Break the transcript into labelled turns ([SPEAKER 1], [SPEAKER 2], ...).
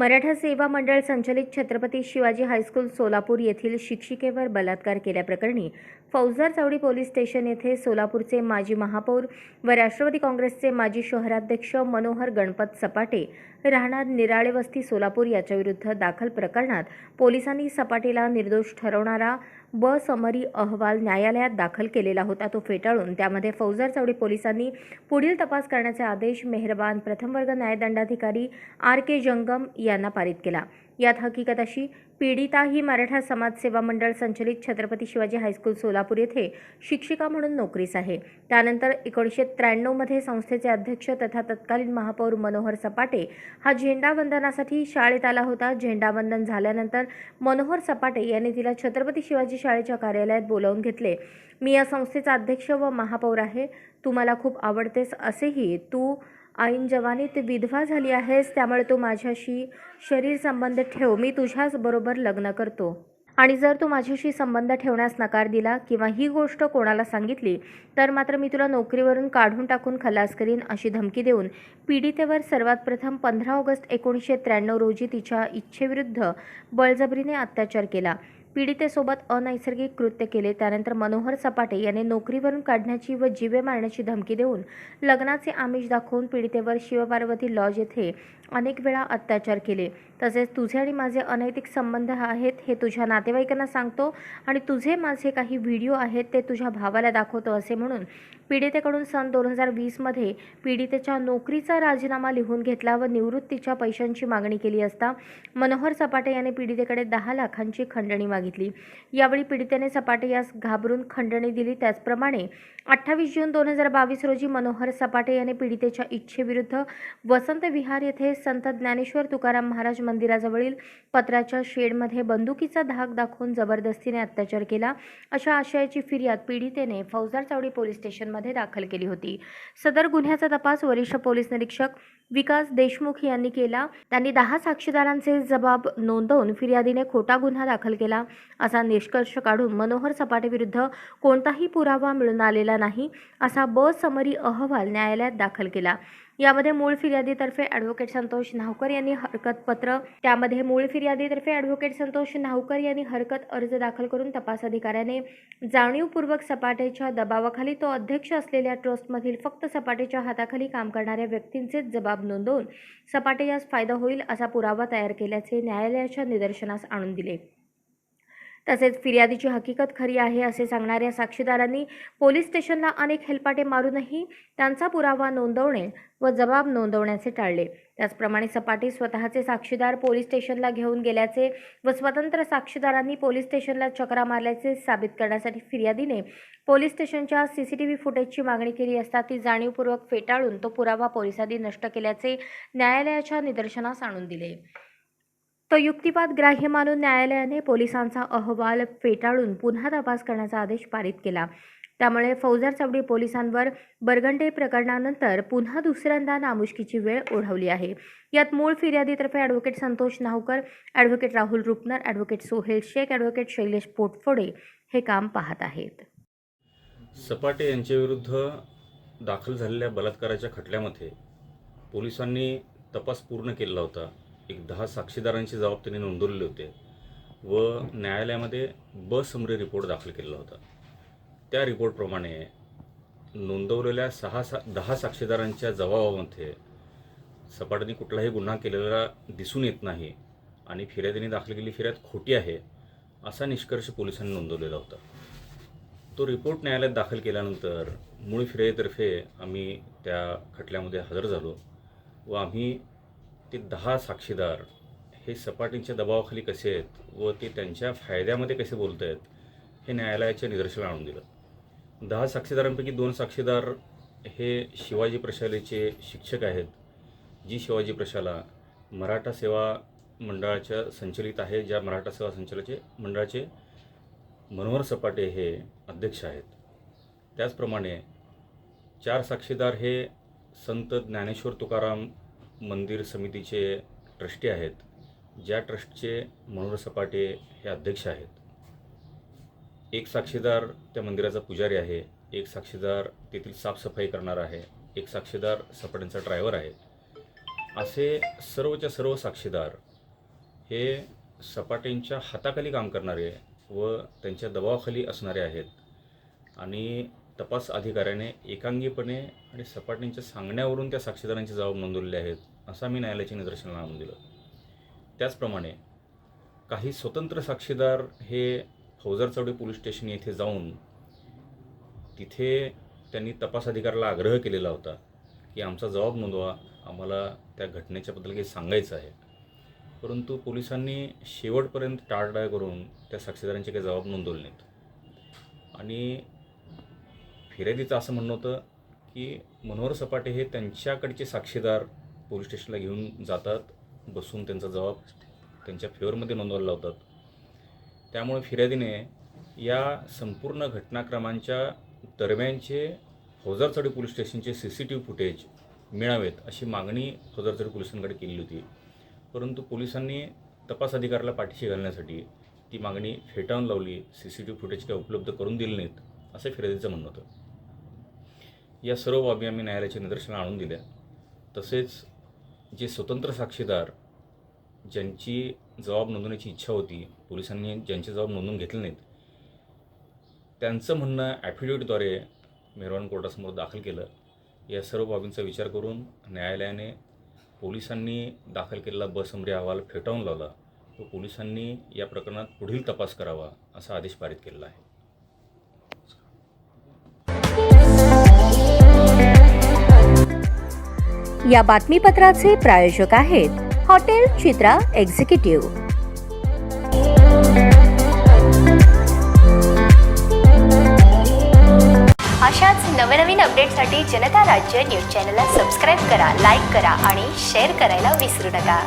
[SPEAKER 1] मराठा सेवा मंडळ संचलित छत्रपती शिवाजी हायस्कूल सोलापूर येथील शिक्षिकेवर बलात्कार केल्याप्रकरणी फौजदार चावडी पोलीस स्टेशन येथे सोलापूरचे माजी महापौर व राष्ट्रवादी काँग्रेसचे माजी शहराध्यक्ष मनोहर गणपत सपाटे राहणार निराळे वस्ती सोलापूर याच्याविरुद्ध दाखल प्रकरणात पोलिसांनी सपाटेला निर्दोष ठरवणारा ब समरी अहवाल न्यायालयात दाखल केलेला होता. तो फेटाळून त्यामध्ये फौजदार चावडी पोलिसांनी पुढील तपास करण्याचे आदेश मेहरबान प्रथम वर्ग न्यायदंडाधिकारी आर के जंगम यांना पारित केला. यात हकीकत अशी पीडिता ही मराठा समाजसेवा मंडळ संचलित छत्रपती शिवाजी हायस्कूल सोलापूर येथे शिक्षिका म्हणून नोकरीस आहे. त्यानंतर एकोणीसशे त्र्याण्णवमध्ये संस्थेचे अध्यक्ष तथा तत्कालीन महापौर मनोहर सपाटे हा झेंडावंदनासाठी शाळेत आला होता. झेंडावंदन झाल्यानंतर मनोहर सपाटे यांनी तिला छत्रपती शिवाजी शाळेच्या कार्यालयात बोलावून घेतले. मी या संस्थेचा अध्यक्ष व महापौर आहे. तू मला खूप आवडतेस. असेही तू ऐन जवानीत विधवा झाली आहेस त्यामुळे तू माझ्याशी शरीर संबंध ठेव मी तुझ्याच बरोबर लग्न करतो. आणि जर तू माझ्याशी संबंध ठेवण्यास नकार दिला किंवा ही गोष्ट कोणाला सांगितली तर मात्र मी तुला नोकरीवरून काढून टाकून खलास करीन अशी धमकी देऊन पीडितेवर सर्वात प्रथम पंधरा ऑगस्ट एकोणीसशे त्र्याण्णव रोजी तिच्या इच्छेविरुद्ध बळजबरीने अत्याचार केला. पीडितेसोबत अनैसर्गिक कृत्य केले. त्यानंतर मनोहर सपाटे याने नोकरीवरून काढण्याची व जीवे मारण्याची धमकी देऊन लग्नाचे आमिष दाखवून पीडितेवर शिवपार्वती लॉज येथे अनेक वेळा अत्याचार केले. तसेच तुझे आणि माझे अनैतिक संबंध आहेत हे तुझ्या नातेवाईकांना सांगतो आणि तुझे माझे काही व्हिडिओ आहेत ते तुझ्या भावाला दाखवतो असे म्हणून पीडितेकडून सन दोन हजार वीसमध्ये पीडितेच्या नोकरीचा राजीनामा लिहून घेतला व निवृत्तीच्या पैशांची मागणी केली असता मनोहर सपाटे याने पीडितेकडे दहा लाखांची खंडणी मागितली. यावेळी पीडितेने सपाटे यास घाबरून खंडणी दिली. त्याचप्रमाणे अठ्ठावीस जून दोन हजार बावीस रोजी मनोहर सपाटे याने पीडितेच्या इच्छेविरुद्ध वसंत विहार येथे संत ज्ञानेश्वर तुकाराम महाराज मंदिराजवळील पत्राच्या शेडमध्ये बंदुकीचा धाक दाखवून जबरदस्तीने अत्याचार केला. अशा आशयाची फिर्याद पीडितेने फौजदार चावडी पोलीस स्टेशनमध्ये दाखल केली होती. सदर गुन्ह्याचा तपास वरिष्ठ पोलीस निरीक्षक विकास देशमुख यांनी केला. त्यांनी दहा साक्षीदारांचे जबाब नोंदवून फिर्यादीने खोटा गुन्हा दाखल केला. असा निष्कर्ष काढून मनोहर सपाटेविरुद्ध कोणताही पुरावा मिळून आलेला नाही असा ब समरी अहवाल न्यायालयात दाखल केला. यामध्ये मूळ फिर्यादीतर्फे ॲडव्होकेट संतोष नावकर यांनी हरकतपत्र त्यामध्ये मूळ फिर्यादीतर्फे ॲडव्होकेट संतोष नावकर यांनी हरकत अर्ज दाखल करून तपास अधिकाऱ्याने जाणीवपूर्वक सपाटेच्या दबावाखाली तो अध्यक्ष असलेल्या ट्रस्टमधील फक्त सपाटेच्या हाताखाली काम करणाऱ्या व्यक्तींचेच जबाब नोंदवून सपाटे यास फायदा होईल असा पुरावा तयार केल्याचे न्यायालयाच्या निदर्शनास आणून दिले. तसेच फिर्यादीची हकीकत खरी आहे असे सांगणाऱ्या साक्षीदारांनी पोलीस स्टेशनला अनेक हेलपाटे मारूनही त्यांचा पुरावा नोंदवणे व जबाब नोंदवण्याचे टाळले. त्याचप्रमाणे सपाटे स्वतःचे साक्षीदार पोलीस स्टेशनला घेऊन गेल्याचे व स्वतंत्र साक्षीदारांनी पोलीस स्टेशनला चकरा मारल्याचे साबित करण्यासाठी फिर्यादीने पोलीस स्टेशनच्या सी सी टी व्ही फुटेजची मागणी केली असता ती जाणीवपूर्वक फेटाळून तो पुरावा पोलिसांनी नष्ट केल्याचे न्यायालयाच्या निदर्शनास आणून दिले. तो युक्तिवाद ग्राह्य मानून न्यायालयाने पोलिसांचा अहवाल फेटाळून पुन्हा तपास करण्याचा आदेश पारित केला. त्यामुळे फौजदार चावडी पोलिसांवर बरगंडे प्रकरणानंतर पुन्हा दुसऱ्यांदा नामुष्कीची वेळ ओढवली आहे. यात मूळ फिर्यादीतर्फे advocate Santosh Nahukar advocate Rahul Rupnar advocate Sohel Shaikh advocate Shailesh Potphode हे काम पाहत आहेत.
[SPEAKER 2] सपाटे यांच्याविरुद्ध दाखल झालेल्या बलात्काराच्या खटल्यामध्ये पोलिसांनी तपास पूर्ण केलेला होता. एक दहा साक्षीदारांची जबाब त्यांनी नोंदवलेले होते व न्यायालयामध्ये बसमरी रिपोर्ट दाखल केलेला होता. त्या रिपोर्टप्रमाणे नोंदवलेल्या सहा सा दहा साक्षीदारांच्या जबाबामध्ये सपाट्याने कुठलाही गुन्हा केलेला दिसून येत नाही आणि फिर्यादीने दाखल केली फिर्याद खोटी आहे असा निष्कर्ष पोलिसांनी नोंदवलेला होता. तो रिपोर्ट न्यायालयात दाखल केल्यानंतर मूळ फिर्यादीतर्फे आम्ही त्या खटल्यामध्ये हजर झालो व आम्ही ते दहा साक्षीदार हे सपाटींच्या दबावाखाली कसे आहेत व ते त्यांच्या फायद्यामध्ये कसे बोलत आहेत हे न्यायालयाच्या निदर्शन आणून दिलं. दहा साक्षीदारांपैकी दोन साक्षीदार हे शिवाजी प्रशालेचे शिक्षक आहेत जी शिवाजी प्रशाला मराठा सेवा मंडळाच्या संचलित आहे ज्या मराठा सेवा संचलाचे मंडळाचे मनोहर सपाटे हे अध्यक्ष आहेत. त्याचप्रमाणे चार साक्षीदार हे संत ज्ञानेश्वर तुकाराम मंदिर समितीचे ट्रस्टी आहेत. ज्या ट्रस्टचे मनोहर सपाटे हे अध्यक्ष आहेत. एक साक्षीदार त्या मंदिराचा पुजारी आहे. एक साक्षीदार तेथील साफसफाई करणार आहे. एक साक्षीदार सपाट्यांचा ड्रायव्हर आहे. असे सर्वच्या सर्व साक्षीदार हे सपाट्यांच्या हाताखाली काम करणारे व त्यांच्या दबावाखाली असणारे आहेत. आणि तपास अधिकाऱ्याने एकांगीपणे आणि सपाटेंच्या सांगण्यावरून त्या साक्षीदारांचे जबाब नोंदवलेले आहेत असं आम्ही न्यायालयाच्या निदर्शनाला आणून दिलं. त्याचप्रमाणे काही स्वतंत्र साक्षीदार हे फौजर पोलीस स्टेशन येथे जाऊन तिथे त्यांनी तपास अधिकाऱ्याला आग्रह केलेला होता की आमचा जबाब नोंदवा आम्हाला त्या घटनेच्याबद्दल काही सांगायचं आहे. परंतु पोलिसांनी शेवटपर्यंत टाळटाळ करून त्या साक्षीदारांचे काही जबाब नोंदवले नाहीत. आणि फिर्यादीचं असं म्हणणं होतं की मनोहर सपाटे हे त्यांच्याकडचे साक्षीदार पोलीस स्टेशनला घेऊन जातात बसून त्यांचा जबाब त्यांच्या फेवरमध्ये नोंदवायला लावतात. त्यामुळे फिर्यादीने या संपूर्ण घटनाक्रमांच्या दरम्यानचे फौजरचडी पोलीस स्टेशनचे C C T V footage मिळावेत अशी मागणी फौजरचडी पोलिसांकडे केली होती. परंतु पोलिसांनी तपास अधिकाऱ्याला पाठीशी घालण्यासाठी ती मागणी फेटाळून लावली C C T V footage काय उपलब्ध करून दिले नाहीत असं फिर्यादीचं म्हणणं होतं. या सर्व बाबी आम्ही न्यायालयाच्या निदर्शना आणून दिल्या. तसेच जे स्वतंत्र साक्षीदार ज्यांची जबाब नोंदवण्याची इच्छा होती पोलिसांनी ज्यांचे जबाब नोंदवून घेतले नाहीत त्यांचं म्हणणं ॲफिडेविटद्वारे मेहरवान कोर्टासमोर दाखल केलं. या सर्व बाबींचा विचार करून न्यायालयाने पोलिसांनी दाखल केलेला बसमरी अहवाल फेटाळून लावला. तो पोलिसांनी या प्रकरणात पुढील तपास करावा असा आदेश पारित केलेला आहे.
[SPEAKER 3] या बातमीपत्राचे प्रायोजक आहेत हॉटेल चित्रा एक्झिक्युटिव्ह.
[SPEAKER 4] अशाच नवनवीन अपडेटसाठी जनता राज्य न्यूज चॅनलला सबस्क्राईब करा लाईक करा आणि शेअर करायला विसरू नका.